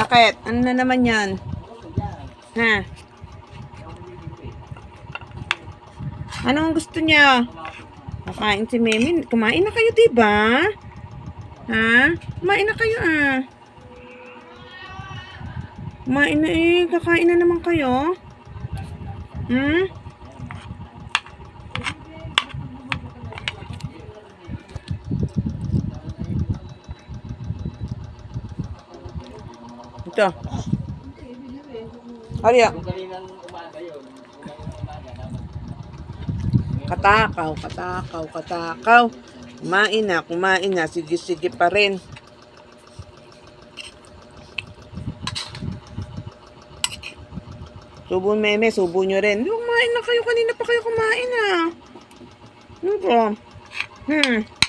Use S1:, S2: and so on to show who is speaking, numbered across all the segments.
S1: Bakit? Ano na naman yan? Ha? Ano ang gusto niya? Kakain si Memi. Kumain na kayo, diba? Ha? Kumain na kayo, ah. Kumain na eh. Kakain na naman kayo. Hmm? Ito. Arya. Katakaw, katakaw, katakaw. Kumain na, kumain na. Sige, sige pa rin. Subo meme, subo nyo rin. Kumain na kayo. Kanina pa kayo kumain ah. Ano ba? Hmm.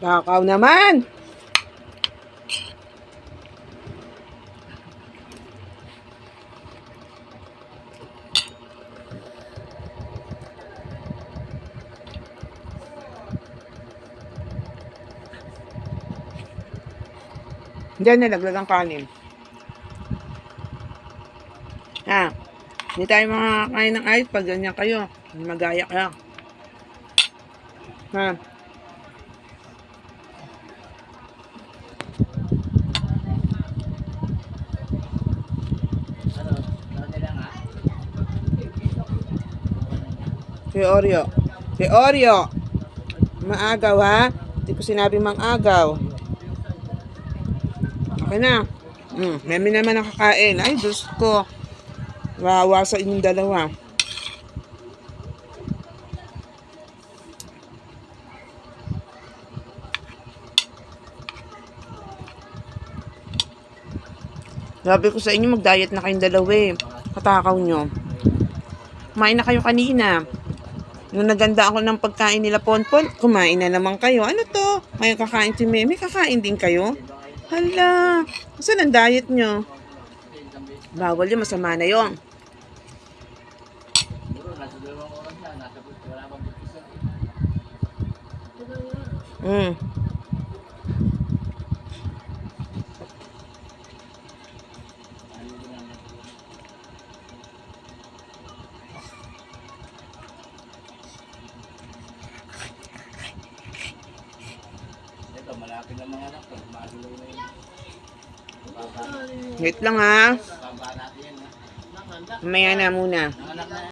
S1: Bakaw naman. Diyan nalaglag ang kanin. Ha? Hindi tayo mga kain ng ayos pag ganyan kayo. Magaya ka. Ha? Si Oreo. Si Oreo. Maagaw ha? Hindi ko sinabi mang agaw. Okay na. Mm, memi naman nakakain. Ay, Diyos ko. Wawa sa inyong dalawa. Sabi ko sa inyo, mag-diet na kayong dalawa eh. Katakaw nyo. Kumain na kayo kanina. Nung naganda ako ng pagkain nila Ponpon, kumain na naman kayo. Ano to? Ngayon kakain si Meme, kakain din kayo? Hala, saan ang diet nyo? Bawal yun, masama na yun. Mm.
S2: Na mga anak ko. Magulo na.
S1: Wait lang ha. Mamaya na muna.
S2: Anak na